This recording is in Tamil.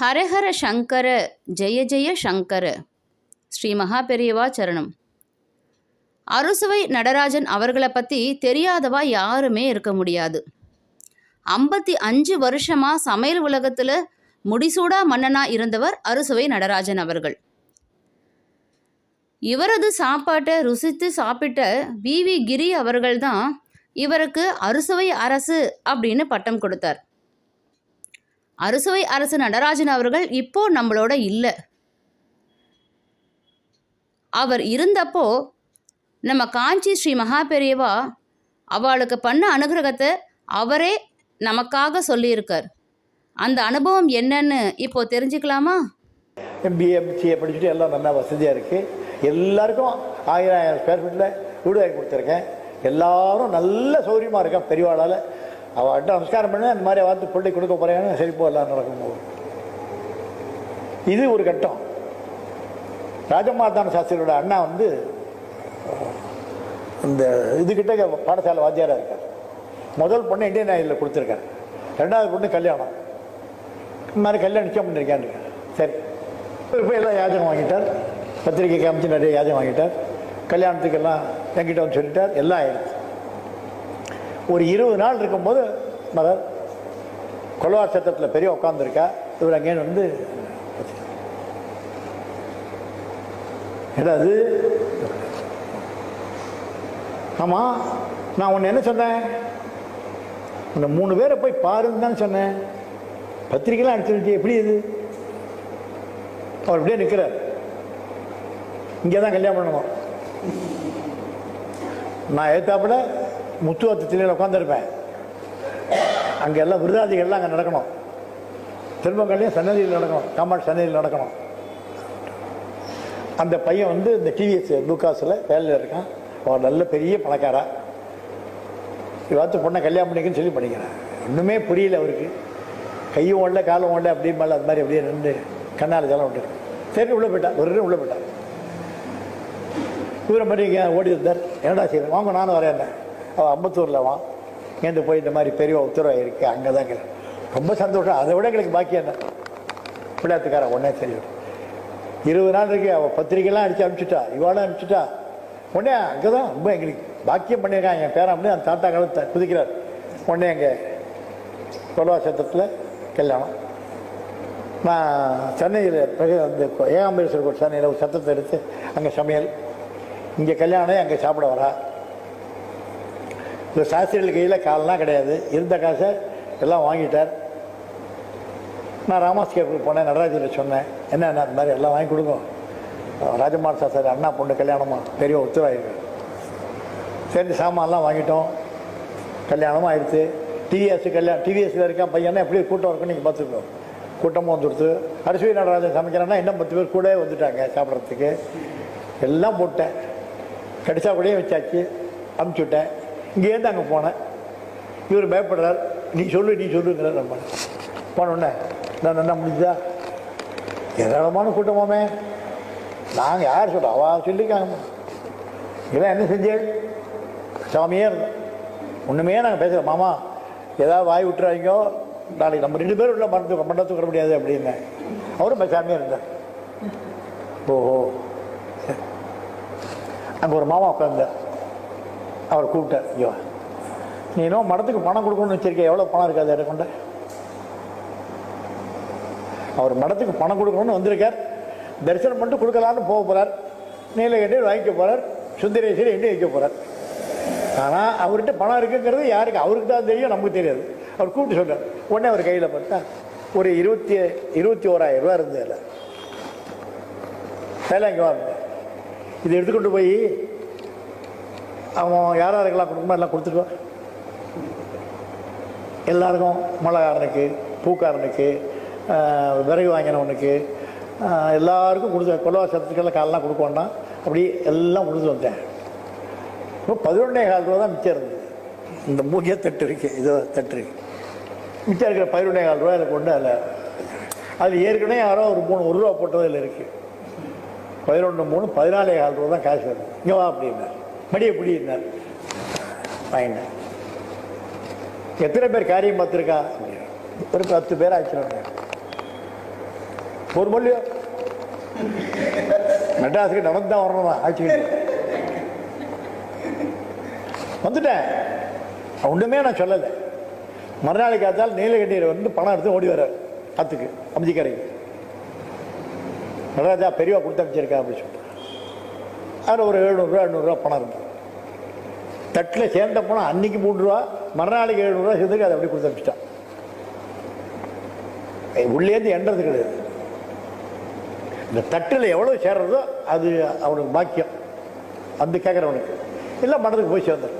ஹரஹர சங்கர ஜெய ஜெய சங்கர. ஸ்ரீ மகா பெரியவா சரணம். அறுசுவை நடராஜன் அவர்களை பற்றி தெரியாதவா யாருமே இருக்க முடியாது. ஐம்பத்தி அஞ்சு வருஷமாக சமையல் உலகத்தில் முடிசூடா மன்னனா இருந்தவர் அறுசுவை நடராஜன் அவர்கள். இவரது சாப்பாட்டை ருசித்து சாப்பிட்ட வி வி கிரி அவர்கள்தான் இவருக்கு அறுசுவை அரசு அப்படின்னு பட்டம் கொடுத்தார். அறுசுவை அரசு நடராஜன் அவர்கள் இப்போ நம்மளோட இல்லை. அவர் இருந்தப்போ நம்ம காஞ்சி ஸ்ரீ மகாபெரியவா அவளுக்கு பண்ண அனுகிரகத்தை அவரே நமக்காக சொல்லியிருக்கார். அந்த அனுபவம் என்னன்னு இப்போ தெரிஞ்சுக்கலாமா? எம்பிஏ படிச்சுட்டு எல்லாம் நல்லா வசதியாக இருக்குது எல்லாருக்கும் ஆயிரம் ஆயிரம் ஸ்கொயர் ஃபீட்டில் வீடு வாங்கி கொடுத்துருக்கேன். எல்லாரும் நல்ல சௌகரியமாக இருக்கா பெரியவாளால். அவள்கிட்ட நமஸ்காரம் பண்ண இந்த மாதிரி வார்த்தை பிள்ளை கொடுக்க போகிறேன்னு சரி போகலாம் எல்லாம் நடக்கும் இது ஒரு கட்டம். ராஜமாதான சாஸ்திரியோட அண்ணா வந்து இந்த இதுகிட்ட பாடசாலை வாத்தியாராக இருக்கார். முதல் பொண்ணு இந்தியன் ஆயிலில் கொடுத்துருக்காரு. ரெண்டாவது பொண்ணு கல்யாணம். இந்த மாதிரி கல்யாணம் நிச்சயம் பண்ணியிருக்கேன் சரி. இப்போ எல்லாம் யாஜகம் வாங்கிட்டார். பத்திரிக்கை காமிச்சு நிறைய யாஜகம் வாங்கிட்டார். கல்யாணத்துக்கெல்லாம் என்கிட்ட வந்து சொல்லிட்டார். எல்லாம் ஆயிடுச்சு. ஒரு இருபது நாள் இருக்கும்போது மதர் கொலவார் சத்திரத்தில் பெரிய உட்காந்துருக்கா இவர் அங்கே வந்து என்னது? ஆமாம் நான் ஒன்று என்ன சொன்னேன்? இந்த மூணு பேரை போய் பாருன்னு தானே சொன்னேன். பத்திரிக்கைலாம் அனுப்பிச்சு எப்படி இது? அவர் அப்படியே நிற்கிறார் இங்கே தான் கல்யாணம் பண்ணுவோம். நான் ஏற்றாப்புல முத்துவத்து திரையில் உட்காந்துருப்பேன் அங்கே எல்லாம் விருதாதிகள்லாம் அங்கே நடக்கணும். திருமங்கல்லையும் சன்னதியில் நடக்கணும். காமாட்சி சன்னதியில் நடக்கணும். அந்த பையன் வந்து இந்த டிவிஎஸ் லூக்காஸில் வேலையில் இருக்கான். அவன் நல்ல பெரிய பணக்காரா. இவாத்து பொண்ணை கல்யாணம் பண்ணிக்கன்னு சொல்லி பண்ணிக்கிறேன். ஒன்றுமே புரியல அவருக்கு. கையும் ஓடல காலும் ஓடல அப்படியே மேலே அது மாதிரி அப்படியே நின்று கண்ணால் ஜலம் விட்டு சரி உள்ளே போயிட்டான். ஒரு உள்ளே போயிட்டான். இவரை மாதிரி ஓடி இருந்தார் என்னடா செய்ய வாங்க நானும் வரேன் அவள் அம்பத்தூரில் வா. இங்கேருந்து போய் இந்த மாதிரி பெரிய உத்தரவு இருக்கு அங்கே தான் ரொம்ப சந்தோஷம். அதை விட எங்களுக்கு பாக்கி என்ன? பிள்ளையாத்துக்கார உடனே தெரியும் இருபது நாள் இருக்கு அவள் பத்திரிக்கைலாம் அடித்து அனுப்பிச்சிட்டா இவாளும் அனுப்பிச்சிட்டா. உடனே அங்கே தான் ரொம்ப எங்களுக்கு பாக்கியம் பண்ணியிருக்கான் என் பேரன் அப்படி அந்த தாத்தா காலத்தை குதிக்கிறார். உடனே எங்கள் கொலவா சத்தத்தில் கல்யாணம். நான் சென்னையில் அந்த ஏகாம்பரேஸ்வரர் சென்னையில் ஒரு சத்தத்தை எடுத்து அங்கே சமையல். இங்கே கல்யாணம் அங்கே சாப்பிட வரா. இந்த சாஸ்திரிகள் கையில் காலெலாம் கிடையாது. இருந்த காசை எல்லாம் வாங்கிட்டார். நான் ராமாஸ்கேப்புக்கு போனேன் நடராஜில் சொன்னேன் என்ன என்ன அந்த மாதிரி எல்லாம் வாங்கி கொடுக்கும் ராஜமார் சாஸ்திரி அண்ணா பொண்ணு கல்யாணமாக பெரிய உத்தரவாயிருக்கு. சரி சாமான்லாம் வாங்கிட்டோம். கல்யாணமும் ஆயிடுச்சு. டிவிஎஸ் கல்யாணம் டிவிஎஸ்ல இருக்கான் பையனா எப்படி கூட்டம் இருக்குன்னு நீங்கள் பார்த்துக்கோ கூட்டமும் வந்துடுத்து அரிசி நடராஜன் சமைக்கிறான்னா இன்னும் பத்து பேர் கூட வந்துட்டாங்க சாப்பிட்றதுக்கு. எல்லாம் போட்டேன். கடிச்சா கூடயே வச்சாச்சு அமிச்சிவிட்டேன் இங்கேருந்து அங்கே போனேன் இவர் பயப்படுறார். நீ சொல்லு நீ சொல்லுங்கிறார் நம்ம. போனோடனே நான் என்ன முடிஞ்சதா? ஏராளமான கூட்டமாமே நாங்கள் யார் சொல்கிறோம் அவ சொல்லியிருக்காங்க இதெல்லாம் என்ன செஞ்சேன் சாமியே இருந்தோம் ஒன்றுமே நாங்கள் பேசுகிறோம் மாமா. ஏதாவது வாய் விட்டுறாங்க நாளைக்கு நம்ம ரெண்டு பேரும் உள்ள மறந்து மண்டத்துக்கு வர முடியாது அப்படின்னு. அவரும் பேசாமே இருந்தார் ஓஹோ. சரி. அங்கே ஒரு மாமா உட்காந்தார் அவர் கூப்பிட்டார் ஐயோ நீ இன்னும் மடத்துக்கு பணம் கொடுக்கணும்னு வச்சிருக்க எவ்வளோ பணம் இருக்காது அதை கொண்ட அவர் மடத்துக்கு பணம் கொடுக்கணும்னு வந்திருக்கார். தரிசனம் பண்ணிட்டு கொடுக்கலான்னு போக போகிறார் நீலகண்டி வாங்கிக்க போகிறார் சுந்தரேஸ்வரி எண்ணி வைக்க போகிறார் ஆனால் அவர்கிட்ட பணம் இருக்குங்கிறது யாருக்கு? அவருக்கு தான் தெரியும் நமக்கு தெரியாது. அவர் கூப்பிட்டு சொன்னார் உடனே அவர் கையில் பார்த்தா ஒரு இருபத்தி இருபத்தி ஓராயிரம் ரூபா இருந்ததில்ல வேலை இங்கே வாங்க. இதை எடுத்துக்கொண்டு போய் அவன் யார் யாருக்கெல்லாம் கொடுக்கணுமோ எல்லாம் கொடுத்துருவான் எல்லாருக்கும் மிளகாரனுக்கு பூக்காரனுக்கு விறகு வாங்கினவனுக்கு எல்லாருக்கும் கொடுத்து கொலவா சத்துக்கெல்லாம் காலெலாம் கொடுக்கோன்னா அப்படி எல்லாம் கொடுத்து வந்தேன் இப்போ பதினொன்னே கால் ரூபா தான் மிச்சம் இருந்தது. இந்த மூக்கிய தட்டு இருக்கு இதோ தட்டு இருக்கு. மிச்சம் இருக்கிற பதினொன்றே கால் ரூபா அதில் கொண்டு அதில் அது ஏற்கனவே யாரோ ஒரு மூணு ஒரு ரூபா போட்டதில் இருக்குது பதினொன்று மூணு பதினாலே கால் ரூபா தான் காசு வருது இங்கே வா அப்படின்னார். மடியை பிடினார் வாங்கினேன் எத்தனை பேர் காரியம் பார்த்துருக்கா? ஒரு பத்து பேர் ஆச்சு ஒரு மொழியோ மெட்ராஸுக்கு நடந்து தான் வரணும்? ஆச்சு. வந்துட்டேன். ஒன்றுமே நான் சொல்லலை. மறுநாளைக்கு ஆத்தால் நீலகண்டியில் வந்து பணம் எடுத்து ஓடி வர்றார். ஆத்துக்கு அம்ஜிக்கரைக்கு நடராஜா பெரியவா கொடுத்து அமைச்சிருக்கா அப்படின்னு சொல்லிட்டு. அதில் ஒரு எழுநூறுரூவா எண்ணூறுரூவா பணம் இருக்கு. தட்டில் சேர்ந்த பணம் அன்னைக்கு மூணு ரூபா மறுநாளைக்கு எழுநூறுவா சேர்ந்துக்கு அதை அப்படி கொடுத்து அனுப்பிச்சிட்டான். உள்ளேருந்து எண்றது கிடையாது. இந்த தட்டில் எவ்வளோ சேர்றதோ அது அவனுக்கு பாக்கியம். அந்த கேட்குறவனுக்கு இல்லை மனதுக்கு போய் சேர்ந்துடும்